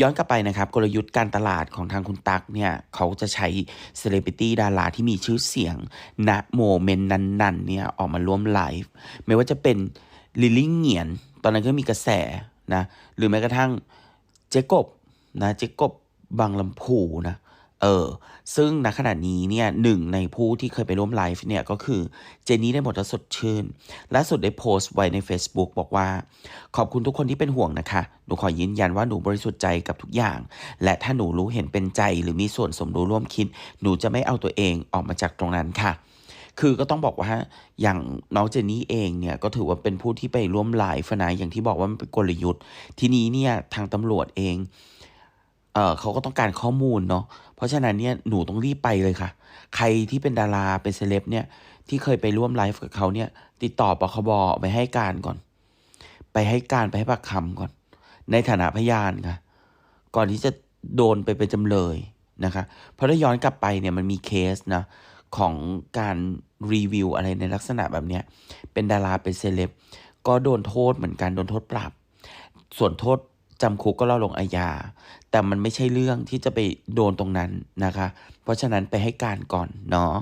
ย้อนกลับไปนะครับกลยุทธ์การตลาดของทางคุณตั๊กเนี่ยเขาจะใช้เซเลบริตี้ดาราที่มีชื่อเสียงณโมเมนต์นั้นๆเนี่ยออกมาร่วมไลฟ์ไม่ว่าจะเป็นลิลลี่เหงียน ตอนนั้นก็มีกระแสนะหรือแม้กระทั่งเจกบนะเจกบบางลำพูนะ เออซึ่งณขณะนี้เนี่ยหนึ่งในผู้ที่เคยไปร่วมไลฟ์เนี่ยก็คือเจนนี่ได้หมดสดชื่นล่าสุดได้โพสต์ไว้ใน Facebook บอกว่า ขอบคุณทุกคนที่เป็นห่วงนะคะ หนูขอยืนยันว่าหนูบริสุทธิ์ใจกับทุกอย่าง และถ้าหนูรู้เห็นเป็นใจหรือมีส่วนสมรู้ร่วมคิด หนูจะไม่เอาตัวเองออกมาจากตรงนั้นค่ะ คือก็ต้องบอกว่าอย่างน้องเจนนี่เองเนี่ยก็ถือว่าเป็นผู้ที่ไปร่วมไลฟ์นะอย่างที่บอกว่ามันเป็นกลยุทธ์ ทีนี้เนี่ยทางตำรวจเอง เออเขาก็ต้องการข้อมูลเนาะเพราะฉะนั้นเนี่ยหนูต้องรีบไปเลยค่ะ ใครที่เป็นดาราเป็นเซเลบเนี่ยที่เคยไปร่วมไลฟ์กับเขาเนี่ยติดต่อปคบไปให้การก่อน ไปให้การไปให้ปากคำก่อน ในฐานะพยานค่ะ ก่อนที่จะโดนไปเป็นจำเลยนะคะ เพราะถ้าย้อนกลับไปเนี่ยมันมีเคสนะของการรีวิวอะไรในลักษณะแบบเนี้ยเป็นดาราเป็นเซเลบก็โดนโทษเหมือนกันโดนโทษปรับ ส่วนโทษ จำคุกก็เล่าลงอาญา แต่มันไม่ใช่เรื่องที่จะไปโดนตรงนั้นนะคะ เพราะฉะนั้นไปให้การก่อนเนาะ